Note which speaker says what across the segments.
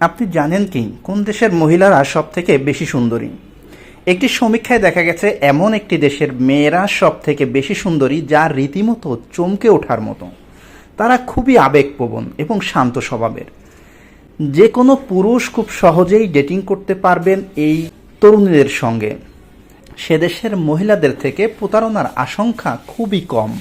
Speaker 1: আপনি জানেন কি? কোন দেশের মহিলারা সব থেকে বেশি সুন্দরী? একটি সমীক্ষায় দেখা গেছে, এমন একটি দেশের মেয়েরা সব থেকে বেশি সুন্দরী যা রীতিমতো চমকে ওঠার মতো। তারা খুবই আবেগপ্রবণ এবং শান্ত স্বভাবের। যে কোনো পুরুষ খুব সহজেই ডেটিং করতে পারবেন এই তরুণীদের সঙ্গে। সে দেশের মহিলাদের থেকে প্রতারণার আশঙ্কা খুবই কম।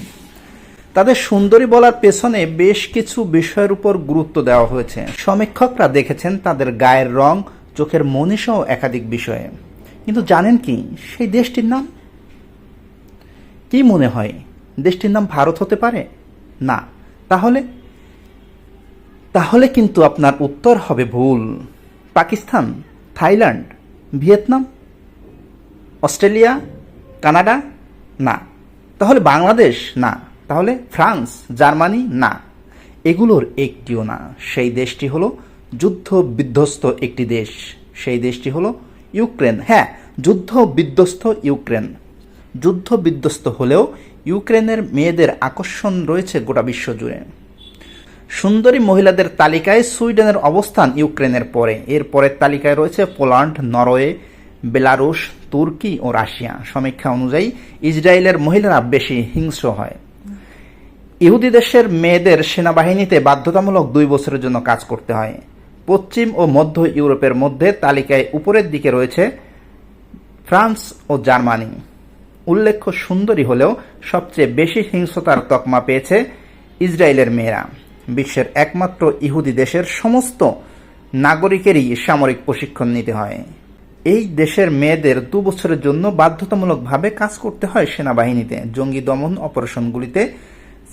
Speaker 1: তাদের সুন্দরী বলার পেছনে বেশ কিছু বিষয়ের উপর গুরুত্ব দেওয়া হয়েছে। সমীক্ষকরা দেখেছেন তাদের গায়ের রং, চোখের মনীষও একাধিক বিষয়ে। কিন্তু জানেন কি, সেই দেশটির নাম? কি মনে হয়, দেশটির নাম ভারত হতে পারে? না। তাহলে? তাহলে কিন্তু আপনার উত্তর হবে ভুল। Pakistan, Thailand, Vietnam, Australia, Canada? না। তাহলে বাংলাদেশ? না। তাহলে ফ্রান্স, জার্মানি না। এগুলোর একটিও না। সেই দেশটি হলো যুদ্ধ বিধ্বস্ত একটি দেশ। সেই দেশটি হলো ইউক্রেন। হ্যাঁ যুদ্ধ বিধ্বস্ত ইউক্রেন। যুদ্ধ বিধ্বস্ত হলেও ইউক্রেনের মেয়েদের আকর্ষণ রয়েছে গোটা বিশ্ব জুড়ে। সুন্দরী মহিলাদের তালিকায় সুইডেনের অবস্থান ইউক্রেনের পরে। এর পরের তালিকায় রয়েছে পোল্যান্ড, নরওয়ে, বেলারুশ, তুর্কি ও রাশিয়া। সমীক্ষা অনুযায়ী ইসরায়েলের মহিলারা বেশি হিংস্র হয়। ইহুদি দেশের মেয়েদের সেনাবাহিনীতে বাধ্যতামূলক দুই বছরের জন্য কাজ করতে হয়। পশ্চিম ও মধ্য ইউরোপের মধ্যে তালিকায় উপরের দিকে রয়েছে ফ্রান্স ও জার্মানি। উল্লেখ্য সুন্দরী হলেও সবচেয়ে বেশি হিংসতার তকমা পেয়েছে ইসরায়েলের মেয়েরা। বিশ্বের একমাত্র ইহুদি দেশের সমস্ত নাগরিকেরই সামরিক প্রশিক্ষণ নিতে হয়। এই দেশের মেয়েদের দু বছরের জন্য বাধ্যতামূলকভাবে কাজ করতে হয় সেনাবাহিনীতে। জঙ্গি দমন অপারেশনগুলিতে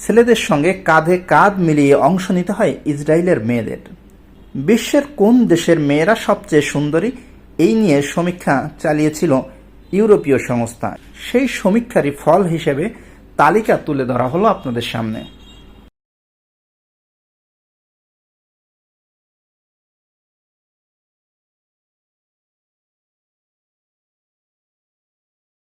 Speaker 1: ছেলেদের সঙ্গে কাঁধে কাঁধ মিলিয়ে অংশ নিতে হয় ইসরায়েলের মেয়েদের। বিশ্বের কোন দেশের মেয়েরা সবচেয়ে সুন্দরী, এই নিয়ে সমীক্ষা চালিয়েছিল ইউরোপীয় সংস্থা। সেই সমীক্ষারই ফল হিসেবে তালিকা তুলে ধরা হলো আপনাদের সামনে।